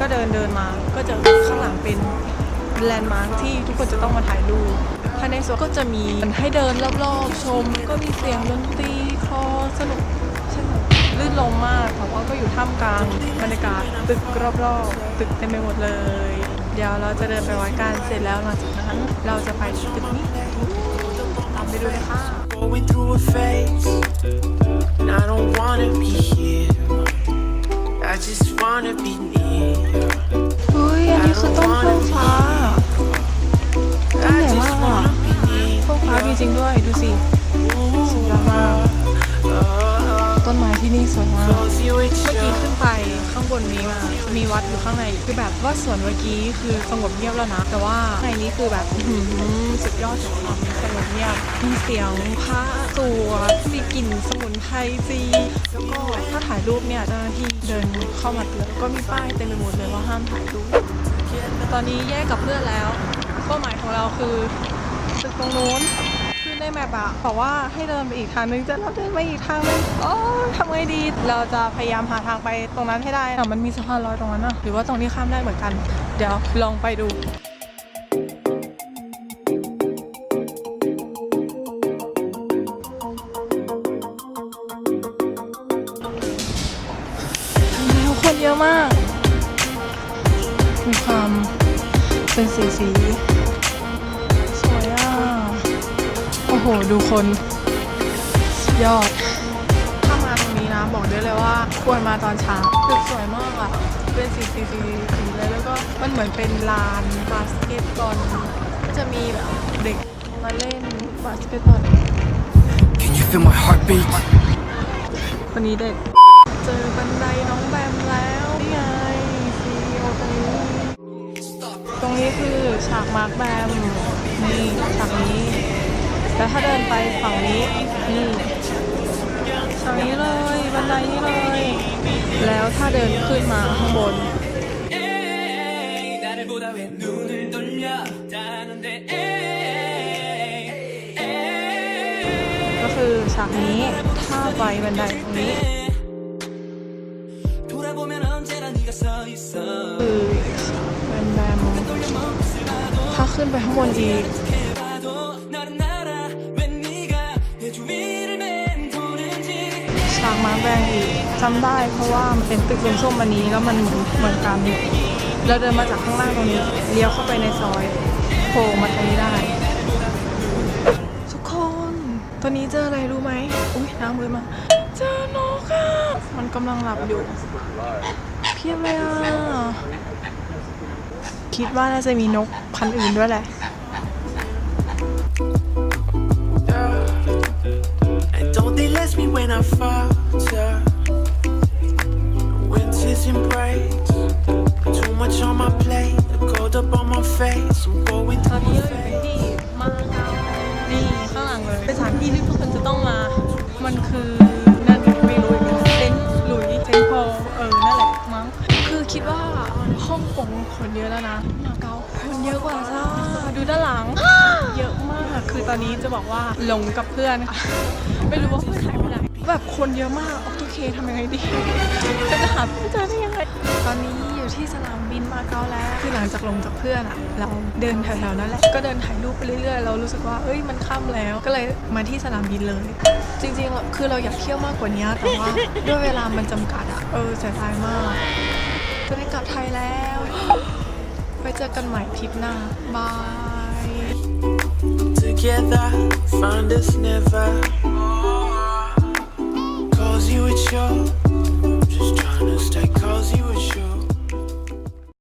ก็เดินเดินมา ก็จะข้างหลังเป็นแลนด์มาร์คที่ทุกคนจะต้องมาถ่ายรูปภายในสวนก็จะมีให้เดินรอบๆชม ก็มีเสียงดนตรีคลอสนุกสนุกลื่นลมมากแต่ว่าก็อยู่ท่ามกลางบรรยากาศตึกรอบๆตึกเต็มไปหมดเลย เดี๋ยวเราจะเดินไปวัดกันเสร็จแล้วหลังจากนั้น เราจะไปตึกนี้ตามไปดูเลยค่ะ Going through a phase, and I don't wanna be here. I just wanna be near. เฮ้ย อันนี้คือต้นเฟื่องฟ้าต้น I ใหญ่ just มากอะ wanna be near. เฟื่องฟ้ามีจริงด้วย ดูสิสุดยอดมากต้นไม้ที่นี่สวยมาก Close you with เมื่อกี้ your ขึ้นไปข้างบนนี้มา มีวัดอยู่ข้างใน คือแบบว่าสวนเมื่อกี้คือสงบเงียบแล้วนะ แต่ว่าในนี้คือแบบอื้อหือสุดยอดของความสงบเงียบมีเสียงพระสวดมีก ลิ่นสมุนไพรจีแล้วก็ถ้าถ่ายรูปเนี่ยเจ้าหน้าที่เดินเข้ามาเตือนก็มีป้ายเต็มไปหมดเลยว่าห้ามถ่ายรูปตอนนี้แยกกับเพื่อนแล้วเป้าหมายของเราคือตึกตรงนู้นคือในแมปอะบอกว่าให้เดินไปอีกทางนึงแต่เราเดินไปอีกทางนึงโอ้ทำไงดี เราจะพยายามหาทางไปตรงนั้นให้ได้แต่มันมีสะพานลอยตรงนั้นอะหรือว่าตรงนี้ข้ามได้เหมือนกัน เดี๋ยวลองไปดู เยอะมาก มีความเป็นสีสี สวยอะ โอ้โห ดูคนสุดยอด ถ้ามาตรงนี้นะ บอกได้เลยว่าควรมาตอนเช้าตึกสวยมากอะ เป็นสีสีสีสีเลยแล้วก็มันเหมือนเป็นลานบาสเกตบอลก็จะมีแบบเด็กมาเล่นบาสเกตบอล Can you feel my heartbeat? วันนี้เด็ก เจอบันไดน้องแบมแล้ว นี่ไงซีโอตรงนี้ ตรงนี้คือฉากมาร์คแบม นี่ฉากนี้ แล้วถ้าเดินไปฝั่งนี้ นี่ฉากนี้เลย บันไดนี้เลย แล้วถ้าเดินขึ้นมาข้างบน 나를 보다 왜 눈을 돌려 다는데 ก็คือฉากนี้ ถ้าไปบันไดตรงนี้ คือแบมแบมถ้าขึ้นไปข้างบนอีกฉากมาแบงอีกจำได้เพราะว่ามันเป็นตึกเป็นส้มวันนี้แล้วมันเหมือนเหมือนกันเราเดินมาจากข้างล่างตรงนี้เลี้ยวเข้าไปในซอยโผล่มาตรงนี้ได้ ทุกคน ตอนนี้เจออะไรรู้ไหมอุ้ยน้ำเลยมา เจอนกค่ะมันกำลังหลับอยู่ เพียบเลยอะ คิดว่าน่าจะมีนกพันธุ์อื่นด้วยแหละ And don't they let me when I falter Winters embrace Too much on my plate The cold up on my face I'm going ตอน through นี้ a เราอยู่ phase ที่มาเก๊านี่ข้างหลังเลยเป็นสถานที่ที่ทุกคนจะต้องมา มันคือ ฮ่องกงคนเยอะแล้วนะมาเก๊าคนเยอะกว่าจ้าดูด้านหลัง เยอะมากคือตอนนี้จะบอกว่าหลงกับเพื่อนค่ะไม่รู้ว่าเพื่อนหายไปไหนแบบคนเยอะมากโอเคทำยังไงดีจะหาเพื่อนเจอได้ยังไงตอนนี้อยู่ที่สนามบินมาเก๊าแล้วคือหลังจากลงจากเพื่อนอะเราเดินแถวๆนั้นแหละก็เดินถ่ายรูปไปเรื่อยๆเรารู้สึกว่าเอ้ยมันค่ำแล้ว ก็เลยมาที่สนามบินเลย จริงๆอะคือเราอยากเที่ยวมากกว่านี้แต่ว่าด้วยเวลามันจำกัดอะเออเสียดายมากจะได้กลับไทยแล้ว ไปเจอกันใหม่ทริปหน้า บาย Together find us never